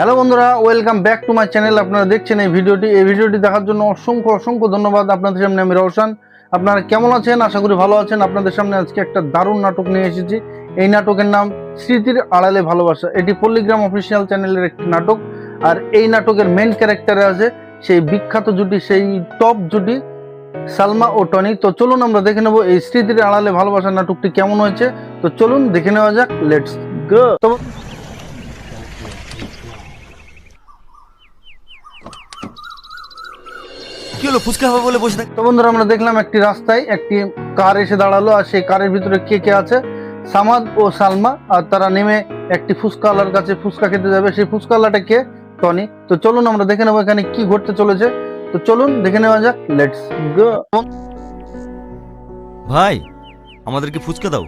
Hello বন্ধুরা welcome back to my channel আপনারা দেখছেন এই ভিডিওটি। এই ভিডিওটি দেখার জন্য অসংখ্য অসংখ্য ধন্যবাদ। আপনাদের সামনে আমি রওশান। আপনারা কেমন আছেন? আশা করি ভালো আছেন। আপনাদের সামনে আজকে একটা দারুণ নাটক নিয়ে এসেছি। এই নাটকের নাম স্মৃতির আড়ালে ভালোবাসা। এটি পল্লিগ্রাম অফিসিয়াল চ্যানেলের একটি নাটক। আর এই নাটকের মেন ক্যারেক্টারে আছে সেই বিখ্যাত জুটি, সেই টপ জুটি সালমা ও টনি। তো চলুন আমরা দেখে নেব এই স্মৃতির আড়ালে ভালোবাসা নাটকটি কেমন হয়েছে। তো চলুন দেখে নেওয়া যাক। লেটস গো কি হলো ফুচকা হবে বলে বসে থাক? তো বন্ধুরা আমরা দেখলাম একটি রাস্তায় একটি কার এসে দাঁড়াল আর সেই কারের ভিতরে কে কে আছে? সামাদ ও সালমা আর তারা নেমে একটি ফুচকাওয়ালার কাছে ফুচকা খেতে যাবে। সেই ফুচকাওয়ালাটা কে? টনি। তো চলুন আমরা দেখে নেব এখানে কি ঘটতে চলেছে। তো চলুন দেখে নেওয়া যাক লেটস গো। ভাই আমাদেরকে ফুচকা দাও।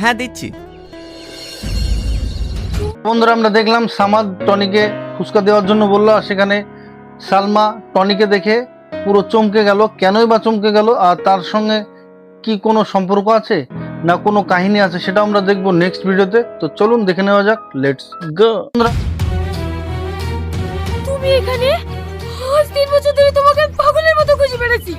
হ্যাঁ দিচ্ছি। বন্ধুরা আমরা দেখলাম সামাদ টনিকে ফুচকা দেওয়ার জন্য বলল আর সেখানে সালমা টনিকে দেখে পুরো চমকে গেল। কেনই বা চমকে গেল? আর তার সঙ্গে কি কোনো সম্পর্ক আছে? না কোনো কাহিনী আছে? সেটা আমরা দেখব নেক্সট ভিডিওতে। তো চলুন দেখে নেওয়া যাক। লেটস গো তুমি এখানে? আজ তিন বছর ধরে তোমাকে পাগলের মতো খুঁজে বেড়াচ্ছি।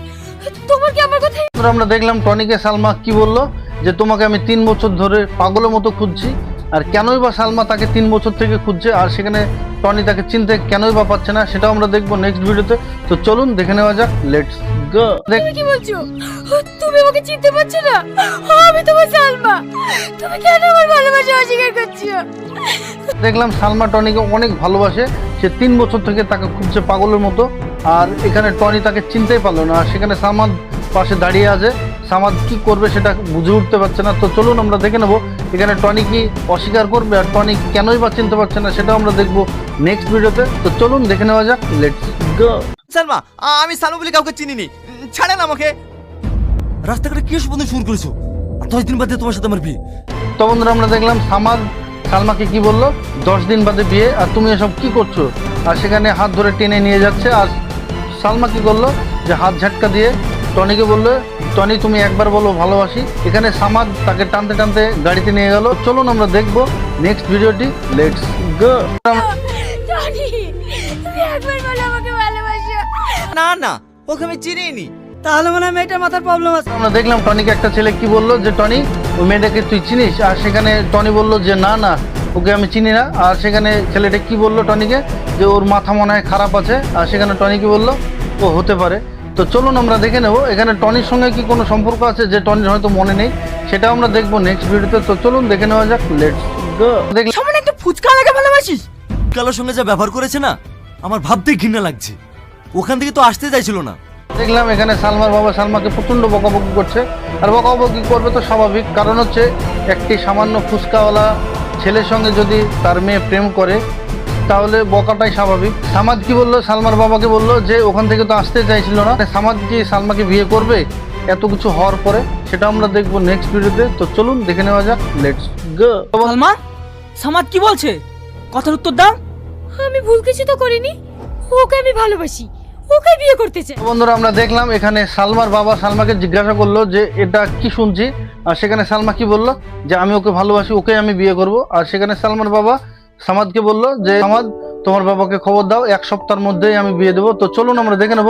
তোমার কি আমার কথা আমরা দেখলাম টনিকে সালমা কি বলল যে তোমাকে আমি তিন বছর ধরে পাগলের মতো খুঁজছি আর কেনই বা সালমা তাকে তিন বছর থেকে খুঁজছে আর সেখানে টনি তাকে চিনতে কেনই বা পাচ্ছে না সেটাও আমরা দেখব নেক্সট ভিডিওতে। তো চলুন দেখে নেওয়া যাক লেটস গো দেখ তুমি কি বলছো? তুমি আমাকে চিনতে পারছ না? আমি তোমার সালমা। তুমি কেন আমার ভালোবাসা অস্বীকার করছ? দেখলাম সালমা টনিকে অনেক ভালোবাসে সে তিন বছর থেকে তাকে খুঁজছে পাগলের মতো আর এখানে টনি তাকে চিনতেই পারল না আর সেখানে সামাদ পাশে দাঁড়িয়ে আছে। সামাদ কি করবে সেটা বুঝে উঠতে পারছে না তো চলুন আমরা দেখে নেব এখানে টনি কি অস্বীকার করবে আর টনি কেনই বা চিনতে পারছে না সেটাও আমরা দেখব নেক্সট ভিডিওতে তো চলুন দেখে নেওয়া যাক লেটস গো সালমা আমি সালমা বলে কাউকে চিনিনি। ছাড়েন আমাকে। রাস্তাঘাটে কি বন্ধু শুরু করেছ? আর দশ দিন বাদে তোমার সাথে আমার বিয়ে। তো বন্ধুরা আমরা দেখলাম সামাদ সালমাকে কি বলল? দশ দিন বাদে বিয়ে আর তুমি এসব কি করছ? আর সেখানে হাত ধরে টেনে নিয়ে যাচ্ছে আর সালমা কি করল? যে হাত ঝাটকা দিয়ে টনিকে বলল টনি তুমি একবার বলো ভালোবাসি। এখানে সামাদ তাকে টানতে টানতে গাড়িতে নিয়ে গেল। চলুন আমরা দেখব নেক্সট ভিডিওটি। লেটস গো টনি তুমি একবার বলো আমাকে ভালোবাসো। না না ওকে আমি চিনিনি। তাহলে মনে হয় মেয়েটার মাথার প্রবলেম আছে। আমরা দেখলাম টনিকে একটা ছেলে কি বলল যে টনি ওই মেয়েটাকে তুই চিনিস? আর সেখানে টনি বলল যে না না ওকে আমি চিনি না। আর সেখানে ছেলেটা কি বলল টনিকে? যে ওর মাথা মনে হয় খারাপ আছে। আর সেখানে টনি কি বলল ও হতে পারে। তো চলুন আমরা দেখে নেব। এখানে টনির সঙ্গে কি কোনো সম্পর্ক আছে? যে টনির হয়তো মনে নেই সেটা আমরা দেখব নেক্সট ভিডিওতে। তো চলুন দেখে নেওয়া যাক লেটস গো সামনে একটা ফুচকা লাগে ভালোবাসিস? কালোর সঙ্গে যা ব্যবহার করেছে না আমার ভাবতেই ঘৃণা লাগছে। ওখান থেকে তো আসতে চাইছিল না। দেখলাম এখানে সালমার বাবা সালমাকে প্রচণ্ড বকাবকি করছে। আর বকাবকি করবে তো স্বাভাবিক। কারণ হচ্ছে একটি সামান্য ফুচকাওয়ালা ছেলের সঙ্গে যদি তার মেয়ে প্রেম করে তাহলে বকাটাই স্বাভাবিক। সামাদ কি বলল? সালমার বাবাকে বলল যে ওখান থেকে তো আসতে চাইছিল না। সামাদ কি সালমাকে বিয়ে করবে? এত কিছু হওয়ার পরে সেটা আমরা দেখব নেক্সট ভিডিওতে তো চলুন দেখে নেওয়া যাক। লেটস গো সালমা সামাদ কি বলছে? কথার উত্তর দাও। আমি ভুল কিছু তো করিনি। ওকে আমি ভালোবাসি। ওকে বিয়ে করতে চাই। বন্ধুরা আমরা দেখলাম এখানে সালমার বাবা সালমাকে জিজ্ঞাসা করল যে এটা কি শুনছি? আর সেখানে সালমা কি বলল? যে আমি ওকে ভালোবাসি ওকে আমি বিয়ে করব। আর সেখানে সালমার বাবা সামাদকে বলল যে সামাদ তোমার বাবাকে খবর দাও এক সপ্তাহের মধ্যেই আমি বিয়ে দেবো। তো চলুন আমরা দেখে নেব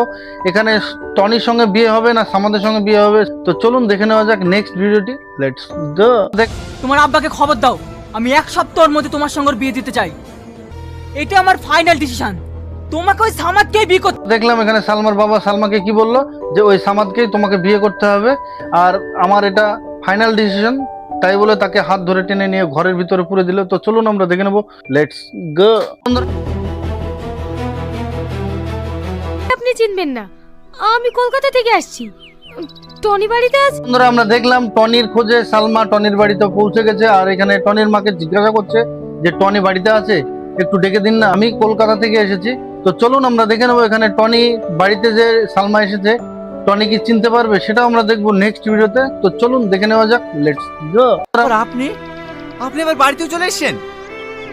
এখানে টনির সঙ্গে বিয়ে হবে না সামাদের সঙ্গে বিয়ে হবে? তো চলুন দেখে নেওয়া যাক নেক্সট ভিডিওটি লেটস দেখ তোমার আব্বাকে খবর দাও আমি এক সপ্তাহের মধ্যে তোমার সঙ্গে বিয়ে দিতে চাই। এটা আমার ফাইনাল ডিসিশন তোমাকে ওই সামাদকে বিয়ে করতে দেখলাম এখানে সালমার বাবা সালমাকে কি বলল? যে ওই সামাদকেই তোমাকে বিয়ে করতে হবে। আর আমার এটা ফাইনাল ডিসিশন তাই বলে তাকে হাত ধরে টেনে নিয়ে ঘরের ভিতরে পুরে দিল। তো চলুন আমরা দেখে নেব। লেটস গো আপনি চিনবেন না। আমি কলকাতা থেকে আসছি। টনি বাড়িতে আছে বন্ধুরা আমরা দেখলাম টনির খোঁজে সালমা টনির বাড়িতে পৌঁছে গেছে আর এখানে টনির মাকে জিজ্ঞাসা করছে যে টনি বাড়িতে আছে? একটু ডেকে দিন না আমি কলকাতা থেকে এসেছি। তো চলুন আমরা দেখে নেব এখানে টনি বাড়িতে যে সালমা এসেছে টনি কি চিনতে পারবে সেটাও আমরা দেখব নেক্সট ভিডিওতে তো চলুন দেখে নেওয়া যাক লেটস গো আর আপনি? আপনি আবার বাড়িতেও চলে এসেছেন?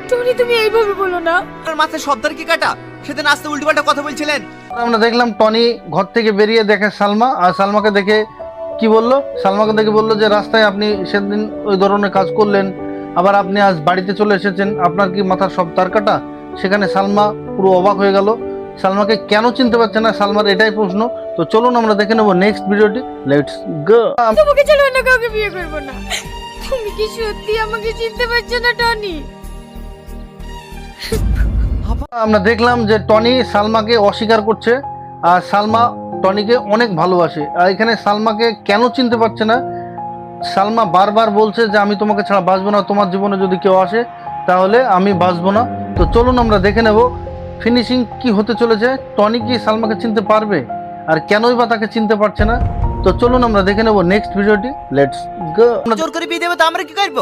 টনি তুমি এইভাবে বলো না। আর মাথায় সর্দার কি কাটা? সেদিন আসতে উল্টোপাল্টা কথা বলছিলেন। আমরা দেখলাম টনি ঘর থেকে বেরিয়ে দেখে সালমা আর সালমাকে দেখে কি বলল? সালমাকে দেখে বলল যে রাস্তায় আপনি সেদিন ওই ধরনের কাজ করলেন। আবার আপনি আজ বাড়িতে চলে এসেছেন। আপনার কি মাথার সব তার কাটা? সেখানে সালমা পুরো অবাক হয়ে গেল। সালমাকে কেন চিনতে পারছে না? সালমার এটাই প্রশ্ন। তো চলুন আমরা দেখে নেব নেক্সট ভিডিওটি লেটস গো তোমাকে ছাড়া অন্য কাউকে বিয়ে করব না। তুমি কি সত্যি আমাকে চিনতে পারছ না টনি? আমরা দেখলাম যে টনি সালমাকে অস্বীকার করছে আর সালমা টনিকে অনেক ভালোবাসে। আর এখানে সালমাকে কেন চিনতে পারছে না? সালমা বারবার বলছে যে আমি তোমাকে ছাড়া বাঁচবো না তোমার জীবনে যদি কেউ আসে তাহলে আমি বাঁচবো না। তো চলুন আমরা দেখে নেব ফিনিশিং কি হতে চলেছে? টনি কি সালমাকে চিনতে পারবে? আর কেনই বা তাকে চিনতে পারছে না? তো চলুন আমরা দেখে নেব নেক্সট ভিডিওটি। লেটস গো জোর করে বিয়ে দেবে তো আমরা কি করব?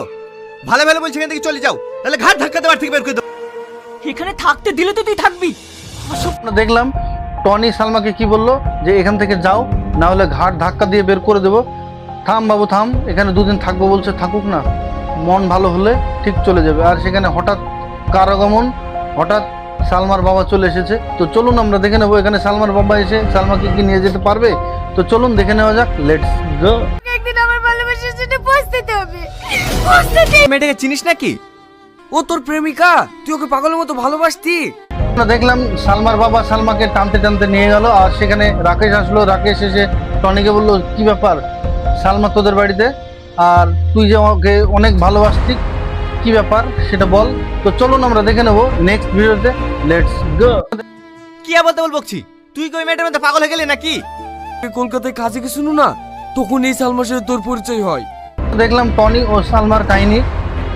ভালো ভালো বলছি এখান থেকে চলে যাও। তাহলে ঘাট ধাক্কা দেওয়ার থেকে বের করে দেবো এখানে থাকতে দিলে তো তুই থাকবি। আমরা দেখলাম টনি সালমাকে কি বলল যে এখান থেকে যাও না হলে ঘাট ধাক্কা দিয়ে বের করে দেবো। থাম বাবু থাম এখানে দুদিন থাকব বলছে থাকুক না। মন ভালো হলে ঠিক চলে যাবে। আর সেখানে হঠাৎ কারাগমন হঠাৎ সালমার বাবা চলে এসেছে। তো চলুন আমরা দেখে নেব এখানে সালমার বাবা এসে সালমাকে কি নিয়ে যেতে পারবে? তো চলুন দেখে নেওয়া যাক লেটস গো একদিন আমার পৌঁছতে হবে। মেয়েটাকে চিনিস নাকি? ও তোর প্রেমিকা তুই ওকে পাগলের মতো ভালোবাসতি? আমরা দেখলাম সালমার বাবা সালমাকে টানতে টানতে নিয়ে গেল আর সেখানে রাকেশ আসলো রাকেশ এসে টনিকে বলল কি ব্যাপার? সালমা তোদের বাড়িতে? আর তুই যে আমাকে অনেক ভালোবাসতি কি ব্যাপার সেটা বল। তো চলুন আমরা দেখে নেব নেক্সট ভিডিওতে লেটস গো কি আর বলতে বলবকছি তুই কি ওই মেয়েটার মধ্যে পাগল হয়ে গেলি নাকি? তুই কলকাতায় কাজে গেছিল না তখন এই সালমার সাথে তোর পরিচয় হয়। দেখলাম টনি ও সালমার কাহিনী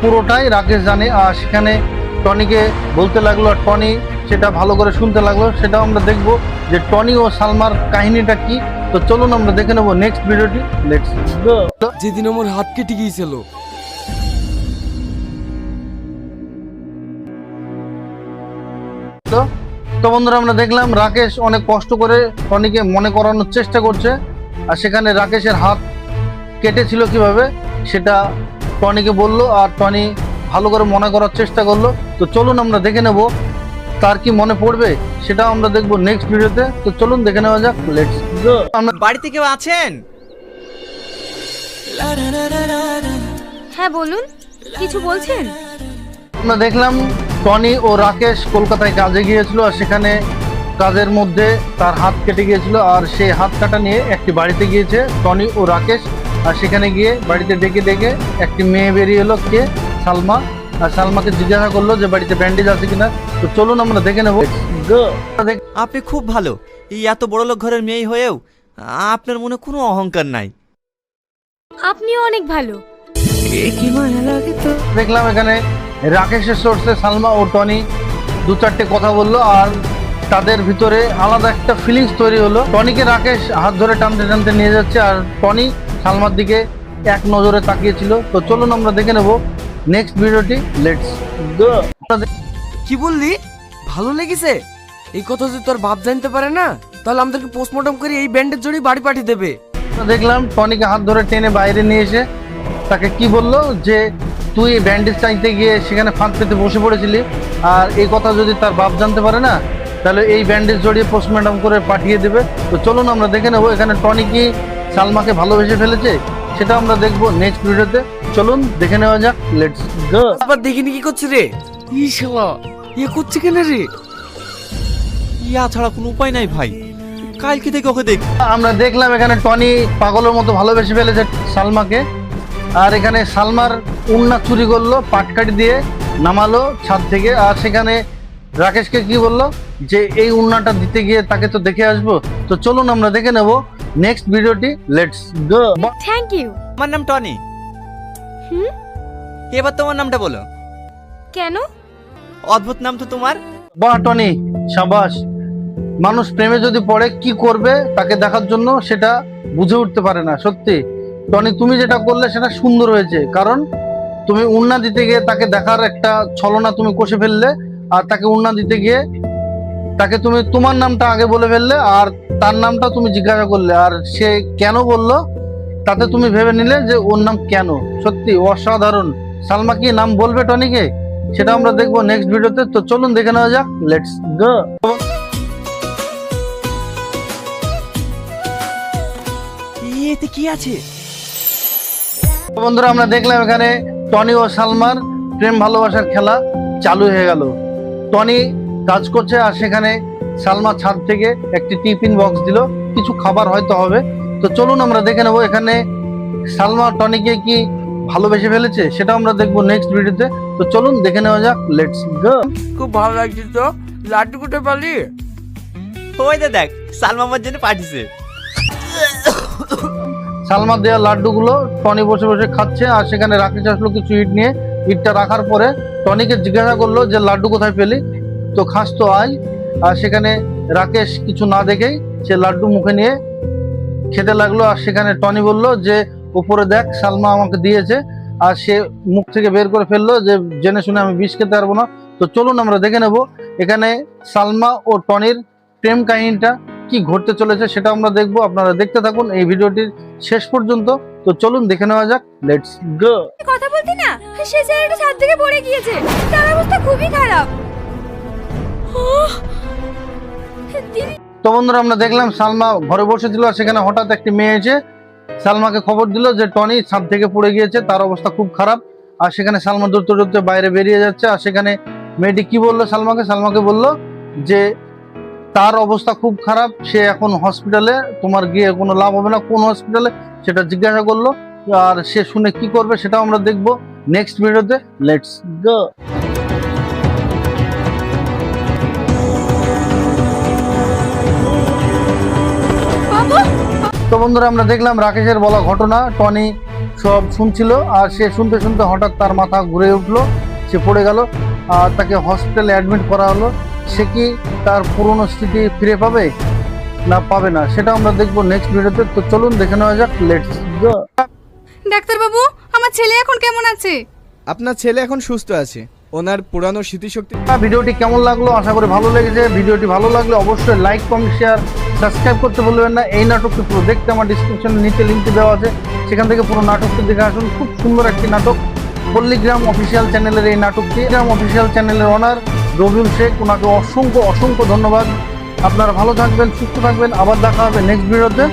পুরোটাই রাকেশ জানে আর সেখানে টনিকে বলতে লাগল আর টনি সেটা ভালো করে শুনতে লাগল সেটাও আমরা দেখব যে টনি ও সালমার কাহিনীটা কি। তো চলুন আমরা দেখে নেব নেক্সট ভিডিওটি লেটস গো যেদিন আমার হাত কেটে তো? তো বন্ধুরা আমরা দেখলাম রাকেশ অনেক কষ্ট করে টনিকে মনে করানোর চেষ্টা করছে আর সেখানে রাকেশের হাত কেটেছিল কীভাবে সেটা টনিকে বলল আর টনি ভালো করে মনে করার চেষ্টা করল। তো চলুন আমরা দেখে নেব তার কি মনে পড়বে সেটা আমরা দেখব নেক্সট ভিডিওতে তো। চলুন দেখে নেওয়া যাক লেটস গো আমরা বাড়িতে কেউ আছেন? হ্যাঁ বলুন কিছু বলছেন? আমরা দেখলাম টনি ও রাকেশ কলকাতায় কাজে গিয়েছিল আর সেখানে কাজের মধ্যে তার হাত কেটে গিয়েছিল আর সেই হাত কাটা নিয়ে একটি বাড়িতে গিয়েছে টনি ও রাকেশ। আর সেখানে গিয়ে বাড়িতে ডেকে ডেকে একটি মেয়ে বেরিয়ে এলো কে? সালমা। আর সালমাকে জিজ্ঞাসা করল যে বাড়িতে ব্যান্ডেজ আছে কিনা। তো চলুন আমরা দেখে নেব। আপনি খুব ভালো। এই এত বড় লোক ঘরের মেয়ে হয়েও আপনার মনে কোনো অহংকার নাই। আপনিও অনেক ভালো। দেখলাম এখানে রাকেশের সোর্সে সালমা ও টনি দু চারটে কথা বলল আর তাদের ভিতরে আলাদা একটা ফিলিংস তৈরি হলো। টনিকে রাকেশ হাত ধরে টানতে টানতে নিয়ে যাচ্ছে আর টনি সালমার দিকে এক নজরে তাকিয়েছিল। তো চলুন আমরা দেখে নেব নেক্সট ভিডিওটি লেটস কি বললি? ভালো লেগেছে? এই কথা যদি তোর বাপ জানতে পারে না তাহলে আমাদেরকে পোস্টমর্টম করে এই ব্যান্ডের জড়িয়ে বাড়ি পাঠিয়ে দেবে। দেখলাম টনিকে হাত ধরে টেনে বাইরে নিয়ে এসে তাকে কি বলল? যে তুই ব্যান্ডেজ চাইতে গিয়ে সেখানে ফাঁদ পেতে বসে পড়েছিলি আর এই কথা যদি তার বাপ জানতে পারে না তাহলে এই ব্যান্ডেজ জড়িয়ে পোস্টমর্টম করে পাঠিয়ে দেবে। তো চলুন আমরা দেখে নেব এখানে টনি কি সালমাকে ভালোবেসে ফেলেছে সেটা আমরা দেখব নেক্সট ভিডিওতে চলুন দেখে নেওয়া যাক লেটস গো আবার দেখিনি কি করছে রে? ই শালা? এ করছে কেন রে? ইয়া ছাড়া কোনো উপায় নাই ভাই। কালকে থেকে ওকে দেখ আমরা দেখলাম এখানে টনি পাগলের মতো ভালোবেসে ফেলেছে সালমাকে আর এখানে সালমার উন্না চুরি করল পাটকাঠি দিয়ে নামালো ছাদ থেকে। আর সেখানে রাকেশকে কি বলল? যে এই উন্নাটা দিতে গিয়ে তাকে তো দেখে আসব। তো চলুন আমরা দেখে নেব। নেক্সট ভিডিওটি লেটস গো থ্যাংক ইউ আমার নাম টনি। হুম? এবার তোমার নামটা বলো। কেন? অদ্ভুত নাম তো তোমার। বাহ টনি সাবাস। মানুষ প্রেমে যদি পড়ে কি করবে তাকে দেখার জন্য সেটা বুঝে উঠতে পারে না সত্যি। টনি তুমি যেটা করলে সেটা সুন্দর হয়েছে। কারণ তুমি উন্না দিতে গিয়ে তাকে দেখার একটা ছলনা তুমি কষে ফেললে আর তাকে উন্না দিতে গিয়ে তাকে তুমি তোমার নামটা আগে বলে ফেললে আর তার নামটা তুমি জিজ্ঞাসা করলে আর সে কেন বলল তাতে তুমি ভেবে নিলে যে ওর নাম কেন? সত্যি অসাধারণ। সালমা কি নাম বলবে টনিকে? সেটা আমরা দেখব নেক্সট ভিডিওতে। তো চলুন দেখে নেওয়া যাক লেটস গো এতে কি আছে? বন্ধুরা আমরা দেখলাম এখানে টনি ও সালমার প্রেম ভালোবাসার খেলা চালু হয়ে গেল। টনি কাজ করছে আর সেখানে সালমা ছাদ থেকে একটি টিফিন বক্স দিল। কিছু খাবার হয়তো হবে। তো চলুন আমরা দেখে নেব এখানে সালমা টনিকে কি ভালোবেসে ফেলেছে সেটা আমরা দেখব নেক্সট ভিডিওতে তো চলুন দেখে নেওয়া যাক লেটস গো খুব ভালো লাগছে তো। লাড্ডু কোটে পালি? ওই দেখ সালমা আমার জন্য পাঠিয়েছে। সালমা দেওয়া লাড্ডুগুলো টনি বসে বসে খাচ্ছে আর সেখানে রাকেশ আসলো কিছু ইট নিয়ে। ইটটা রাখার পরে টনিকে জিজ্ঞাসা করল যে, লাড্ডু কোথায় পেলি? তো খাস তো আয়। আর সেখানে রাকেশ কিছু না দেখেই সে লাড্ডু মুখে নিয়ে খেতে লাগল। আর সেখানে টনি বলল যে, উপরে দেখ, সালমা আমাকে দিয়েছে। আর সে মুখ থেকে বের করে ফেলল যে, জেনে শুনে আমি বিষ খেতে পারব না। তো চলুন আমরা দেখে নেব। এখানে সালমা ও টনির প্রেম কাহিনীটা কি ঘটতে চলেছে সেটা আমরা দেখব। আপনারা দেখতে থাকুন এই ভিডিওটির শেষ পর্যন্ত। তো চলুন দেখে নেওয়া যাক। লেটস গো কথা বলতি না সে ছেলেটা ছাদ থেকে পড়ে গিয়েছে। তার অবস্থা খুবই খারাপ। তো বন্ধুরা আমরা দেখলাম সালমা ঘরে বসেছিল আর সেখানে হঠাৎ একটি মেয়ে এসে সালমাকে খবর দিল যে টনি ছাদ থেকে পড়ে গিয়েছে তার অবস্থা খুব খারাপ। আর সেখানে সালমা দৌড়তে দৌড়তে বাইরে বেরিয়ে যাচ্ছে। আর সেখানে মেয়েটি কি বলল সালমাকে? সালমাকে বলল যে তার অবস্থা খুব খারাপ। সে এখন হসপিটালে তোমার গিয়ে কোনো লাভ হবে না। কোন হসপিটালে সেটা জিজ্ঞাসা করল। আর সে শুনে কি করবে সেটাও আমরা দেখব। নেক্সট ভিডিওতে লেটস গো বন্ধুরা, আমরা দেখলাম রাকেশের বলা ঘটনা। টনি সব শুনছিল। আর সে শুনতে শুনতে হঠাৎ তার মাথা ঘুরে উঠল। সে পড়ে গেল। আর তাকে হসপিটালে অ্যাডমিট করা হলো। সে কি তার পুরনো স্মৃতি ফিরে পাবে না পাবে না? সেটা আমরা দেখব নেক্সট ভিডিওতে তো। চলুন দেখে নেওয়া যাক লেটস গো ডাক্তারবাবু আমার ছেলে এখন কেমন আছে? আপনার ছেলে এখন সুস্থ আছে। ওনার পুরানো স্মৃতিশক্তি ভিডিওটি কেমন লাগল? আশা করি ভালো লেগেছে। ভিডিওটি ভালো লাগলে অবশ্যই লাইক কমেন্ট শেয়ার সাবস্ক্রাইব করতে বলবেন না। এই নাটকটি পুরো দেখতে আমার ডিসক্রিপশনে নিচে লিঙ্কটি দেওয়া আছে। সেখান থেকে পুরো নাটকটি দেখে আসুন। খুব সুন্দর একটি নাটক। পল্লীগ্রাম অফিসিয়াল চ্যানেলের এই নাটকটি। গ্রাম অফিসিয়াল চ্যানেলের ওনার রবিউল শেখ ওনাকে অসংখ্য অসংখ্য ধন্যবাদ। আপনারা ভালো থাকবেন, সুস্থ থাকবেন। আবার দেখা হবে নেক্সট ভিডিওতে